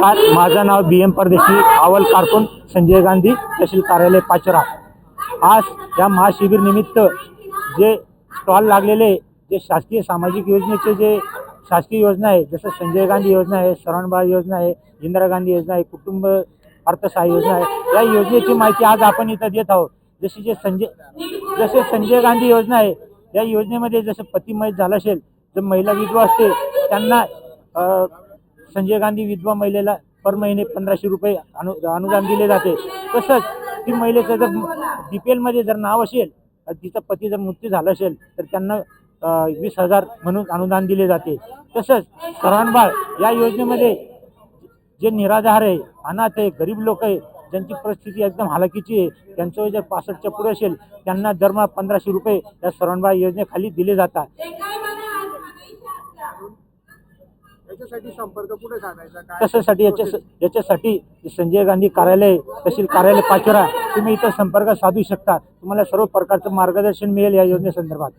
नमस्कार माझं नाव बी एम परदेशी अवल कारकून संजय गांधी तहसील कार्यालय पाचरा. आज या महाशिबिर निमित्त जे स्टॉल लागलेले जे शासकीय सामाजिक योजनेचे जे शासकीय योजना आहे जसं संजय गांधी योजना आहे शरणबाळ योजना आहे इंदिरा गांधी योजना आहे कुटुंब अर्थसहाय्य योजना आहे या योजनेची माहिती आज आपण इथं देत आहोत. जशी जे संजय जसे संजय गांधी योजना आहे या योजनेमध्ये जसं पती झालं असेल जर महिला विधवा असते त्यांना संजय गांधी विधवा महिलेला पर महिने पंधराशे रुपये अनु अनुदान दिले जाते. तसंच ती महिलेचं जर बी पी एलमध्ये जर नाव असेल अ, तिचा पती जर मृत्यू झाला असेल तर त्यांना वीस हजार म्हणून अनुदान दिले जाते. तसंच सरांबाळ या योजनेमध्ये जे निराधार आहे अनाथ आहे गरीब लोक आहे ज्यांची परिस्थिती एकदम हालाकीची आहे त्यांचं जर पासष्टच्या पुढे असेल त्यांना दरमहा पंधराशे रुपये या सरणबाळ योजनेखाली दिले जातात. याच्यासाठी संपर्क कुठे साधायचा? काय? तशासाठी याच्या याच्यासाठी संजय गांधी कार्यालय तहसील कार्यालय पाचोरा तुम्ही इथं संपर्क साधू शकता. तुम्हाला सर्व प्रकारचं मार्गदर्शन मिळेल या योजनेसंदर्भात.